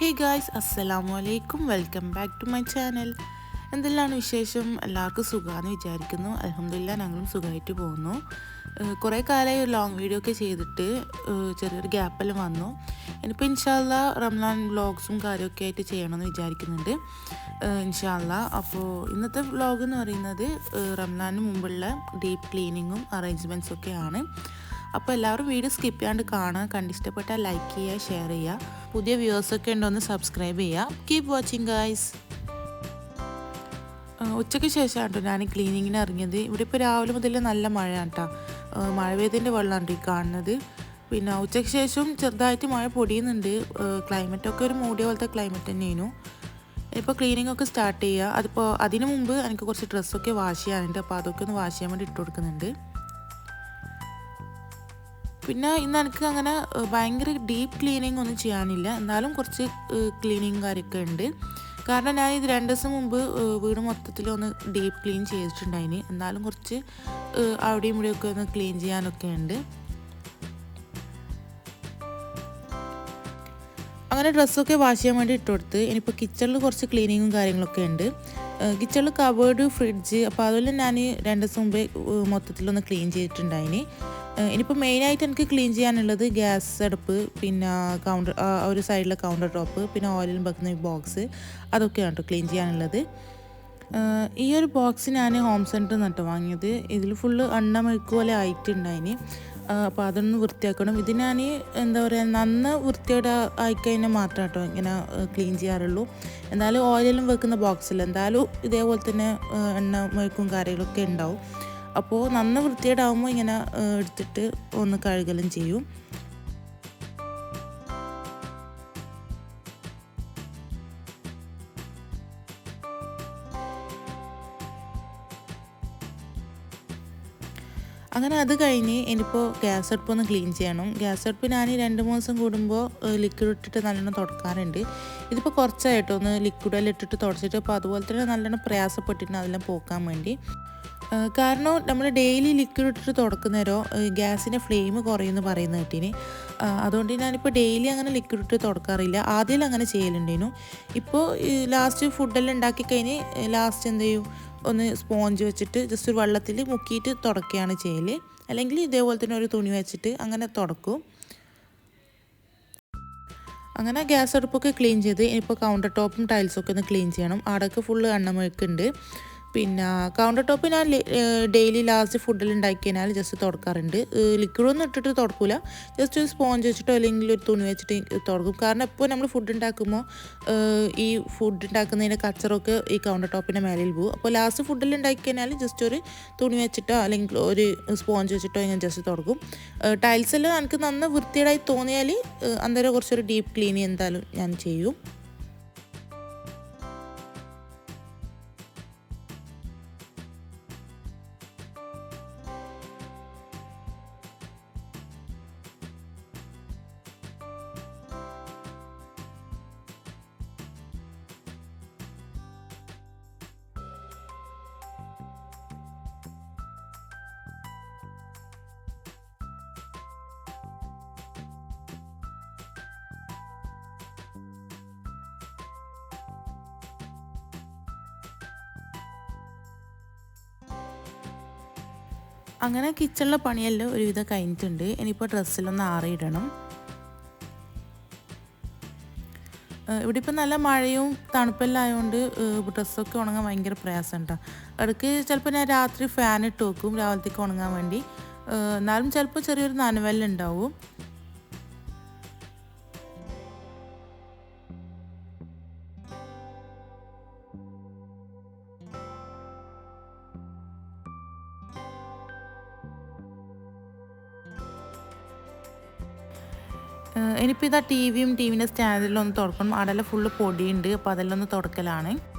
ഹേ guys അസ്സലാമു അലൈക്കും welcome back to my channel എന്തെല്ലാം വിശേഷം? എല്ലാവർക്കും സുഖമാണെന്ന് വിചാരിക്കുന്നു. അലഹമില്ല ഞങ്ങളും സുഖമായിട്ട് പോകുന്നു. കുറേ കാലമായി ഒരു ലോങ് വീഡിയോ ഒക്കെ ചെയ്തിട്ട് ചെറിയൊരു ഗ്യാപ്പെല്ലാം വന്നു. ഇനിയിപ്പോൾ ഇൻഷാല്ല റംലാൻ വ്ളോഗ്സും കാര്യമൊക്കെ ആയിട്ട് ചെയ്യണമെന്ന് വിചാരിക്കുന്നുണ്ട്. ഇൻഷാല്ല അപ്പോൾ ഇന്നത്തെ വ്ളോഗ് എന്ന് പറയുന്നത് റംലാന് മുമ്പുള്ള ഡീപ്പ് ക്ലീനിങ്ങും അറേഞ്ച്മെന്റ്സും ഒക്കെയാണ് അപ്പോൾ എല്ലാവരും വീഡിയോ സ്കിപ്പ് ചെയ്യാണ്ട് കാണുക. കണ്ടിഷ്ടപ്പെട്ടാൽ ലൈക്ക് ചെയ്യുക ഷെയർ ചെയ്യുക. പുതിയ വ്യൂവേഴ്സൊക്കെ ഉണ്ടോ ഒന്ന് സബ്സ്ക്രൈബ് ചെയ്യുക. കീപ് വാച്ചിങ് ഗൈസ് ഉച്ചയ്ക്ക് ശേഷമാണ് കേട്ടോ ഞാൻ ക്ലീനിങ്ങിന് ഇറങ്ങിയത്. ഇവിടെ ഇപ്പോൾ രാവിലെ മുതൽ നല്ല മഴയാണ് കേട്ടോ മഴ പെയ്തതിന്റെ വെള്ളമാണ് ഈ കാണുന്നത്. പിന്നെ ഉച്ചയ്ക്ക് ശേഷം ചെറുതായിട്ട് മഴ പൊടിയുന്നുണ്ട്. ക്ലൈമറ്റൊക്കെ ഒരു മൂടിയ പോലത്തെ ക്ലൈമറ്റ് തന്നെയായിരുന്നു. ഇപ്പോൾ ക്ലീനിങ് ഒക്കെ സ്റ്റാർട്ട് ചെയ്യുക. അതിപ്പോൾ അതിന് മുമ്പ് എനിക്ക് കുറച്ച് ഡ്രസ്സൊക്കെ വാഷ് ചെയ്യാനുണ്ട്. അപ്പോൾ അതൊക്കെ ഒന്ന് വാഷ് ചെയ്യാൻ വേണ്ടി ഇട്ട് കൊടുക്കുന്നുണ്ട്. പിന്നെ ഇന്ന് എനിക്ക് അങ്ങനെ ഭയങ്കര ഡീപ്പ് ക്ലീനിങ് ഒന്നും ചെയ്യാനില്ല. എന്നാലും കുറച്ച് ക്ലീനിങ് കാര്യമൊക്കെ ഉണ്ട്. കാരണം ഞാൻ ഇത് രണ്ട് ദിവസം മുമ്പ് വീട് മൊത്തത്തിൽ ഒന്ന് ഡീപ്പ് ക്ലീൻ ചെയ്തിട്ടുണ്ടായിന്. എന്നാലും കുറച്ച് അവിടെയും ഇവിടെയൊക്കെ ഒന്ന് ക്ലീൻ ചെയ്യാനൊക്കെ ഉണ്ട്. അങ്ങനെ ഡ്രസ്സൊക്കെ വാഷ് ചെയ്യാൻ വേണ്ടി ഇട്ട് കൊടുത്ത് ഇനിയിപ്പോൾ കിച്ചണിൽ കുറച്ച് ക്ലീനിങ്ങും കാര്യങ്ങളൊക്കെ ഉണ്ട്. കിച്ചണിൽ കബേർഡ് ഫ്രിഡ്ജ് അപ്പോൾ അതുപോലെ ഞാൻ രണ്ട് ദിവസം മുമ്പേ മൊത്തത്തിലൊന്ന് ക്ലീൻ ചെയ്തിട്ടുണ്ടായിന്. ഇനിയിപ്പോൾ മെയിനായിട്ട് എനിക്ക് ക്ലീൻ ചെയ്യാനുള്ളത് ഗ്യാസ് അടുപ്പ് പിന്നെ കൗണ്ടർ ഒരു സൈഡിലെ കൗണ്ടർ ടോപ്പ് പിന്നെ ഓയിലും വെക്കുന്ന ബോക്സ് അതൊക്കെയാണ് കേട്ടോ ക്ലീൻ ചെയ്യാനുള്ളത്. ഈ ഒരു ബോക്സ് ഞാൻ ഹോം സെന്ററിൽ നിന്നിട്ട് വാങ്ങിയത്. ഇതിൽ ഫുള്ള് എണ്ണ മെഴുക്ക് പോലെ ആയിട്ടുണ്ടായിന് അപ്പോൾ അതൊന്ന് വൃത്തിയാക്കണം. ഇത് ഞാൻ എന്താ പറയുക നന്ന വൃത്തിയോടെ ആയിക്കഴിഞ്ഞാൽ മാത്രം കേട്ടോ ഇങ്ങനെ ക്ലീൻ ചെയ്യാറുള്ളൂ. എന്നാലും ഓയിലും വെക്കുന്ന ബോക്സിൽ എന്തായാലും ഇതേപോലെ തന്നെ എണ്ണ മെഴുക്കും കാര്യങ്ങളൊക്കെ ഉണ്ടാവും. അപ്പോൾ നന്ന വൃത്തിയോടാകുമ്പോൾ ഇങ്ങനെ എടുത്തിട്ട് ഒന്ന് കഴുകലും ചെയ്യും. അങ്ങനെ അത് കഴിഞ്ഞ് ഇനിയിപ്പോൾ ഗ്യാസ് അടുപ്പ് ഒന്ന് ക്ലീൻ ചെയ്യണം. ഗ്യാസ് അടുപ്പ് ഞാൻ രണ്ട് മൂന്ന് കൂടുമ്പോൾ ലിക്വിഡ് ഇട്ടിട്ട് നല്ലോണം തുടക്കാറുണ്ട്. ഇതിപ്പോൾ കുറച്ചായിട്ടോ ഒന്ന് ലിക്വിഡെല്ലാം ഇട്ടിട്ട് തുടച്ചിട്ട് അപ്പോൾ അതുപോലെ തന്നെ നല്ലോണം പ്രയാസപ്പെട്ടിട്ട് അതെല്ലാം പോക്കാൻ വേണ്ടി. കാരണം നമ്മൾ ഡെയിലി ലിക്വിഡ് ഇട്ടിട്ട് തുടക്കുന്നേരോ ഗ്യാസിന്റെ ഫ്ലെയിം കുറയുമെന്ന് പറയുന്ന കേട്ടിന്. അതുകൊണ്ട് ഞാനിപ്പോൾ ഡെയിലി അങ്ങനെ ലിക്വിഡ് ഇട്ട് തുടക്കാറില്ല. ആദ്യം അങ്ങനെ ചെയ്യലുണ്ടേനു. ഇപ്പോൾ ലാസ്റ്റ് ഫുഡെല്ലാം ഉണ്ടാക്കി കഴിഞ്ഞ് ലാസ്റ്റ് എന്ത് ചെയ്യും? ഒന്ന് സ്പോഞ്ച് വെച്ചിട്ട് ജസ്റ്റ് ഒരു വെള്ളത്തിൽ മുക്കിയിട്ട് തുടക്കുകയാണ് ചെയ്യൽ അല്ലെങ്കിൽ ഇതേപോലെ തന്നെ ഒരു തുണി വെച്ചിട്ട് അങ്ങനെ തുടക്കും. അങ്ങനെ ഗ്യാസ് അടുപ്പൊക്കെ ക്ലീൻ ചെയ്ത് ഇനിയിപ്പോൾ കൗണ്ടർ ടോപ്പും ടൈൽസൊക്കെ ഒന്ന് ക്ലീൻ ചെയ്യണം. അടക്ക് ഫുള്ള് എണ്ണമെഴുക്കുണ്ട് പിന്നെ കൗണ്ടർ ടോപ്പ് ഞാൻ ഡെയിലി ലാസ്റ്റ് ഫുഡിൽ ഉണ്ടാക്കി കഴിഞ്ഞാൽ ജസ്റ്റ് തുടക്കാറുണ്ട്. ലിക്വിഡൊന്നും ഇട്ടിട്ട് തുടക്കൂല. ജസ്റ്റ് ഒരു സ്പോഞ്ച് വെച്ചിട്ടോ അല്ലെങ്കിൽ ഒരു തുണി വെച്ചിട്ട് തുടക്കും. കാരണം എപ്പോൾ നമ്മൾ ഫുഡ് ഉണ്ടാക്കുമ്പോൾ ഈ ഫുഡ് ഉണ്ടാക്കുന്നതിന്റെ കച്ചറൊക്കെ ഈ കൗണ്ടർ ടോപ്പിന്റെ മേലിൽ പോകും അപ്പോൾ ലാസ്റ്റ് ഫുഡിൽ ഉണ്ടാക്കി കഴിഞ്ഞാൽ ജസ്റ്റ് ഒരു തുണി വെച്ചിട്ടോ അല്ലെങ്കിൽ ഒരു സ്പോഞ്ച് വെച്ചിട്ടോ ഇങ്ങനെ ജസ്റ്റ് തുടക്കും. ടൈൽസ് എല്ലാം എനിക്ക് നന്ന വൃത്തിയേടായി തോന്നിയാൽ അന്നേരം കുറച്ചൊരു ഡീപ്പ് ക്ലീൻ എന്തായാലും ഞാൻ ചെയ്യും. അങ്ങനെ കിച്ചണിലെ പണിയെല്ലാം ഒരുവിധം കഴിഞ്ഞിട്ടുണ്ട്. ഇനിയിപ്പോൾ ഡ്രസ്സിലൊന്ന് ആറിയിടണം. ഇവിടെ ഇപ്പം നല്ല മഴയും തണുപ്പെല്ലാം ആയതുകൊണ്ട് ഡ്രസ്സൊക്കെ ഉണങ്ങാൻ ഭയങ്കര പ്രയാസം ഉണ്ടാകും ഇടയ്ക്ക് ചിലപ്പോൾ ഞാൻ രാത്രി ഫാൻ ഇട്ട് വെക്കും രാവിലത്തേക്ക് ഉണങ്ങാൻ വേണ്ടി. എന്നാലും ചിലപ്പോൾ ചെറിയൊരു നനവെല്ലാം ഉണ്ടാവും ഇനിയിപ്പോൾ ഇതാ ടി വിയും ടി വിന്റെ സ്റ്റാൻഡിലൊന്ന് തുറക്കണം. അടല ഫുള്ള് പൊടിയുണ്ട്. അപ്പോൾ ഒന്ന് തുടക്കലാണ്.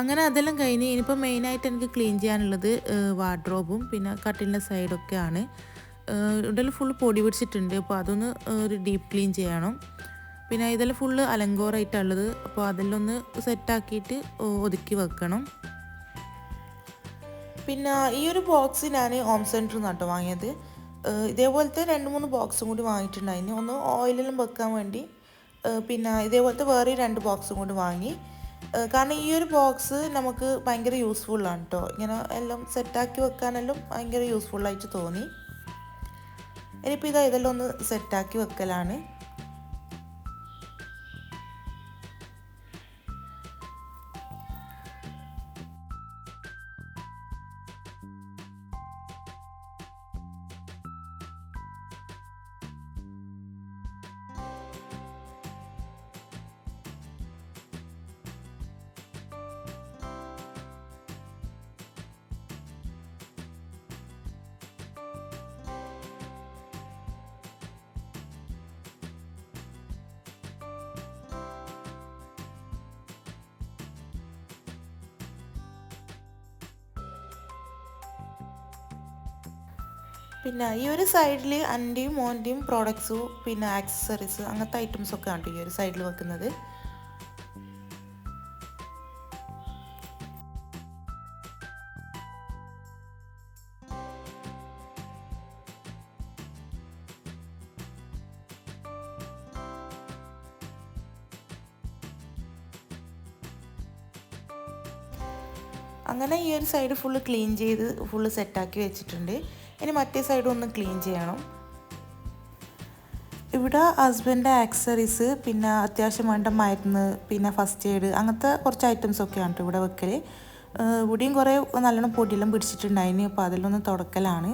അങ്ങനെ അതെല്ലാം കഴിഞ്ഞ് ഇനിയിപ്പോൾ മെയിനായിട്ട് എനിക്ക് ക്ലീൻ ചെയ്യാനുള്ളത് വാർഡ്രോബും പിന്നെ കട്ടിലിന്റെ സൈഡൊക്കെയാണ്. ഇതെല്ലാം ഫുള്ള് പൊടി പിടിച്ചിട്ടുണ്ട്. അപ്പോൾ അതൊന്ന് ഒരു ഡീപ്പ് ക്ലീൻ ചെയ്യണം. പിന്നെ ഇതെല്ലാം ഫുള്ള് അലങ്കോറായിട്ടുള്ളത് അപ്പോൾ അതെല്ലാം ഒന്ന് സെറ്റാക്കിയിട്ട് ഒതുക്കി വെക്കണം. പിന്നെ ഈ ഒരു ബോക്സ് ഞാൻ ഹോം സെന്ററിൽ നിന്നാട്ടോ വാങ്ങിയത്. ഇതേപോലത്തെ രണ്ട് മൂന്ന് ബോക്സും കൂടി വാങ്ങിയിട്ടുണ്ടായിരുന്നു. ഒന്ന് ഓയിലെല്ലാം വെക്കാൻ വേണ്ടി പിന്നെ ഇതേപോലത്തെ വേറെ രണ്ട് ബോക്സും കൂടി വാങ്ങി. കാരണം ഈ ഒരു ബോക്സ് നമുക്ക് ഭയങ്കര യൂസ്ഫുള്ളാണ് കേട്ടോ ഇങ്ങനെ എല്ലാം സെറ്റാക്കി വെക്കാനെല്ലാം ഭയങ്കര യൂസ്ഫുള്ളായിട്ട് തോന്നി. ഇനിയിപ്പോൾ ഇതാ ഇതെല്ലാം ഒന്ന് സെറ്റാക്കി വെക്കലാണ്. പിന്നെ ഈ ഒരു സൈഡിൽ അന്റെയും മോന്റെയും പ്രോഡക്ട്സ് പിന്നെ ആക്സസറീസ് അങ്ങനത്തെ ഐറ്റംസ് ഒക്കെ ആണ് ഈ ഒരു സൈഡിൽ വെക്കുന്നത്? അങ്ങനെ ഈ ഒരു സൈഡ് ഫുള്ള് ക്ലീൻ ചെയ്ത് ഫുള്ള് സെറ്റാക്കി വെച്ചിട്ടുണ്ട്. ഇനി മറ്റേ സൈഡും ഒന്ന് ക്ലീൻ ചെയ്യണം. ഇവിടെ ഹസ്ബൻഡ് ആക്സറീസ് പിന്നെ അത്യാവശ്യം വേണ്ട മരുന്ന് പിന്നെ ഫസ്റ്റ് എയ്ഡ് അങ്ങനത്തെ കുറച്ച് ഐറ്റംസ് ഒക്കെയാണ് ഇവിടെ വെക്കൽ ഇവിടെയും കുറേ നല്ലോണം പൊടിയെല്ലാം പിടിച്ചിട്ടുണ്ടായിന് അപ്പോൾ അതിലൊന്ന് തുടക്കലാണ്.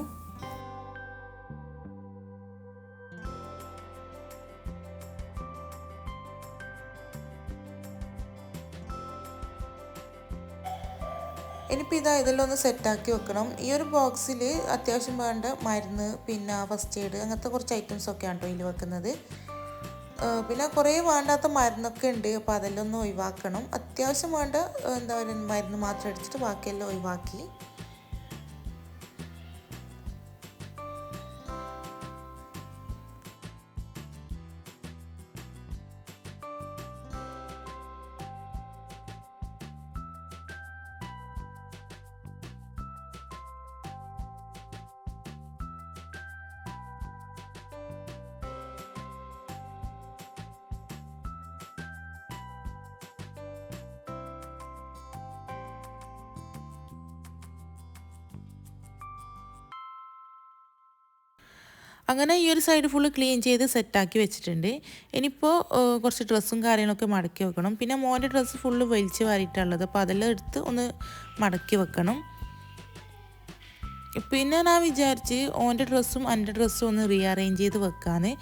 ഇനിയിപ്പോൾ ഇതാ ഇതെല്ലാം ഒന്ന് സെറ്റാക്കി വെക്കണം. ഈ ഒരു ബോക്സിൽ അത്യാവശ്യം വേണ്ട മരുന്ന് പിന്നെ ഫസ്റ്റ് എയ്ഡ് അങ്ങനത്തെ കുറച്ച് ഐറ്റംസ് ഒക്കെയാണ് കേട്ടോ ഇതിൽ വെക്കുന്നത് പിന്നെ കുറേ വേണ്ടാത്ത മരുന്നൊക്കെ ഉണ്ട്. അപ്പോൾ അതെല്ലാം ഒന്ന് ഒഴിവാക്കണം. അത്യാവശ്യം വേണ്ട എന്താ പറയുക മരുന്ന് മാത്രം അടിച്ചിട്ട് ബാക്കിയെല്ലാം ഒഴിവാക്കി. അങ്ങനെ ഈ ഒരു സൈഡ് ഫുള്ള് ക്ലീൻ ചെയ്ത് സെറ്റാക്കി വെച്ചിട്ടുണ്ട്. ഇനിയിപ്പോൾ കുറച്ച് ഡ്രസ്സും കാര്യങ്ങളൊക്കെ മടക്കി വെക്കണം. പിന്നെ മോന്റെ ഡ്രസ്സ് ഫുള്ള് വലിച്ച് വാരിയിട്ടുള്ളത്. അപ്പോൾ അതെല്ലാം എടുത്ത് ഒന്ന് മടക്കി വെക്കണം. പിന്നെ ഞാൻ വിചാരിച്ച് ഓന്റെ ഡ്രസ്സും എന്റെ ഡ്രസ്സും ഒന്ന് റീഅറേഞ്ച് ചെയ്ത് വെക്കാന്ന്.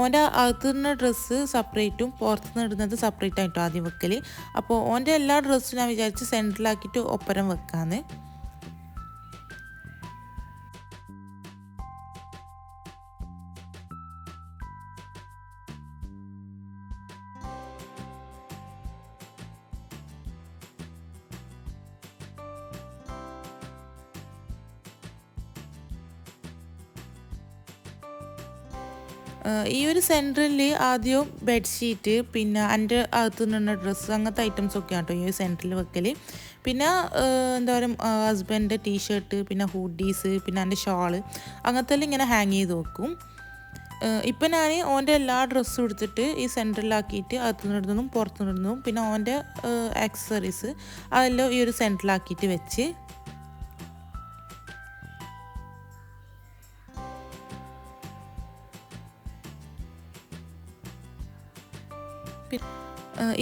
ഓന്റെ അകത്തുനിന്ന് ഡ്രസ്സ് സെപ്പറേറ്റും പുറത്തുനിന്ന് ഇടുന്നത് സെപ്പറേറ്റ് ആയിട്ടോ ആദ്യം വെക്കൽ അപ്പോൾ ഓന്റെ എല്ലാ ഡ്രസ്സും ഞാൻ വിചാരിച്ച് സെന്ററിലാക്കിയിട്ട് ഒപ്പരം വെക്കാന്ന്. ഈ ഒരു സെന്ററിൽ ആദ്യം ബെഡ്ഷീറ്റ് പിന്നെ എന്റെ അകത്തു നിന്നുള്ള ഡ്രസ്സ് അങ്ങനത്തെ ഐറ്റംസ് ഒക്കെ ആട്ടോ ഈ ഒരു സെന്ററിൽ വെക്കൽ പിന്നെ എന്താ പറയുക ഹസ്ബൻഡ് ടീഷർട്ട് പിന്നെ ഹൂഡീസ് പിന്നെ എന്റെ ഷാൾ അങ്ങനത്തെ എല്ലാം ഇങ്ങനെ ഹാങ് ചെയ്ത് വെക്കും. ഇപ്പം ഞാൻ ഓന്റെ എല്ലാ ഡ്രസ്സും എടുത്തിട്ട് ഈ സെന്ററിലാക്കിയിട്ട് അകത്തുനിന്നിടുന്നതും പുറത്തുനിന്നിടുന്നതും പിന്നെ ഓന്റെ ആക്സസറീസ് അതെല്ലാം ഈ ഒരു സെന്ററിലാക്കിയിട്ട് വെച്ച്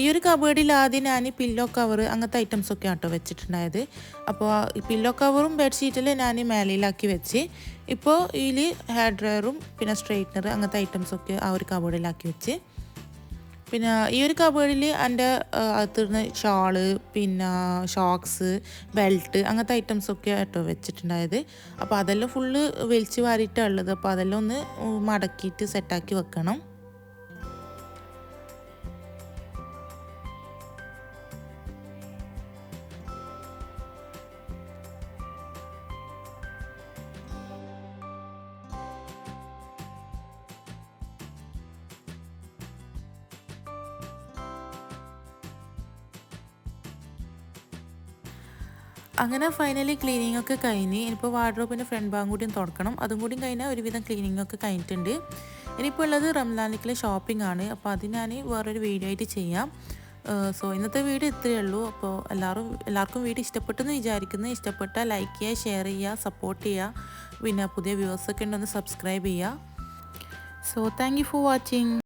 ഈ ഒരു കബേർഡിൽ ആദ്യം ഞാൻ പില്ലോ കവർ അങ്ങനത്തെ ഐറ്റംസ് ഒക്കെ ആട്ടോ വെച്ചിട്ടുണ്ടായത്. അപ്പോൾ പില്ലോ കവറും ബെഡ്ഷീറ്റിൽ ഞാൻ മേലയിലാക്കി വെച്ച് ഇപ്പോൾ ഇതിൽ ഹെയർ ഡ്രയറും പിന്നെ സ്ട്രെയിറ്റ്നർ അങ്ങനത്തെ ഐറ്റംസ് ഒക്കെ ആ ഒരു കബേർഡിലാക്കി വെച്ച്. പിന്നെ ഈ ഒരു കബേർഡിൽ എന്റെ അകത്തുനിന്ന് ഷാൾ പിന്നെ ഷോക്സ് ബെൽറ്റ് അങ്ങനത്തെ ഐറ്റംസ് ഒക്കെ ആട്ടോ വെച്ചിട്ടുണ്ടായത്. അപ്പോൾ അതെല്ലാം ഫുള്ള് വലിച്ചു വാരിയിട്ടാണ് ഉള്ളത്. അപ്പോൾ അതെല്ലാം ഒന്ന് മടക്കിയിട്ട് സെറ്റാക്കി വെക്കണം. അങ്ങനെ ഫൈനലി ക്ലീനിങ് ഒക്കെ കഴിഞ്ഞ് ഇനിയിപ്പോൾ വാർഡ്രോബിന്റെ ഫ്രണ്ട് ഭാഗം കൂടിയും തുറക്കണം അതും കൂടിയും കഴിഞ്ഞാൽ ഒരുവിധം ക്ലീനിങ് ഒക്കെ കഴിഞ്ഞിട്ടുണ്ട്. ഇനിയിപ്പോൾ ഉള്ളത് റംലാനിക്കിലെ ഷോപ്പിംഗ് ആണ്. അപ്പോൾ അത് ഞാൻ വേറൊരു വീഡിയോ ആയിട്ട് ചെയ്യാം. സോ ഇന്നത്തെ വീഡിയോ ഇത്രയേ ഉള്ളൂ. അപ്പോൾ എല്ലാവരും എല്ലാവർക്കും വീഡിയോ ഇഷ്ടപ്പെട്ടെന്ന് വിചാരിക്കുന്നു. ഇഷ്ടപ്പെട്ടാൽ ലൈക്ക് ചെയ്യുക ഷെയർ ചെയ്യുക സപ്പോർട്ട് ചെയ്യുക. പിന്നെ പുതിയ വ്യൂവേഴ്സൊക്കെ ഉണ്ടെന്ന് സബ്സ്ക്രൈബ് ചെയ്യുക. So thank you for watching